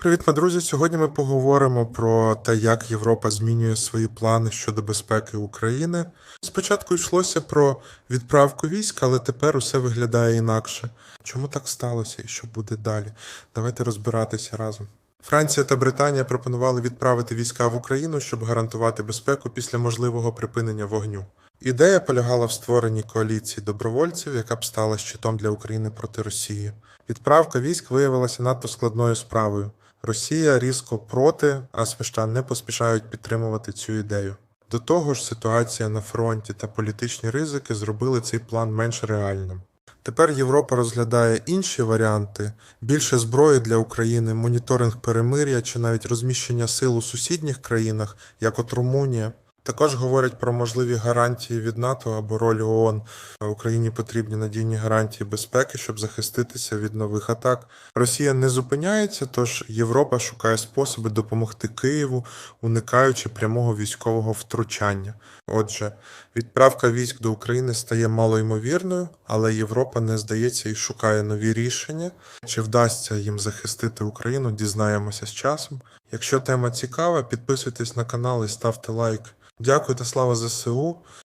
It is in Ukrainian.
Привіт, ми друзі. Сьогодні ми поговоримо про те, як Європа змінює свої плани щодо безпеки України. Спочатку йшлося про відправку військ, але тепер усе виглядає інакше. Чому так сталося і що буде далі? Давайте розбиратися разом. Франція та Британія пропонували відправити війська в Україну, щоб гарантувати безпеку після можливого припинення вогню. Ідея полягала в створенні коаліції добровольців, яка б стала щитом для України проти Росії. Відправка військ виявилася надто складною справою. Росія різко проти, а США не поспішають підтримувати цю ідею. До того ж, ситуація на фронті та політичні ризики зробили цей план менш реальним. Тепер Європа розглядає інші варіанти: більше зброї для України, моніторинг перемир'я чи навіть розміщення сил у сусідніх країнах, як от Румунія. Також говорять про можливі гарантії від НАТО або роль ООН. Україні потрібні надійні гарантії безпеки, щоб захиститися від нових атак. Росія не зупиняється, тож Європа шукає способи допомогти Києву, уникаючи прямого військового втручання. Отже, відправка військ до України стає малоймовірною, але Європа не здається і шукає нові рішення. Чи вдасться їм захистити Україну, дізнаємося з часом. Якщо тема цікава, підписуйтесь на канал і ставте лайк. Дякую та слава ЗСУ.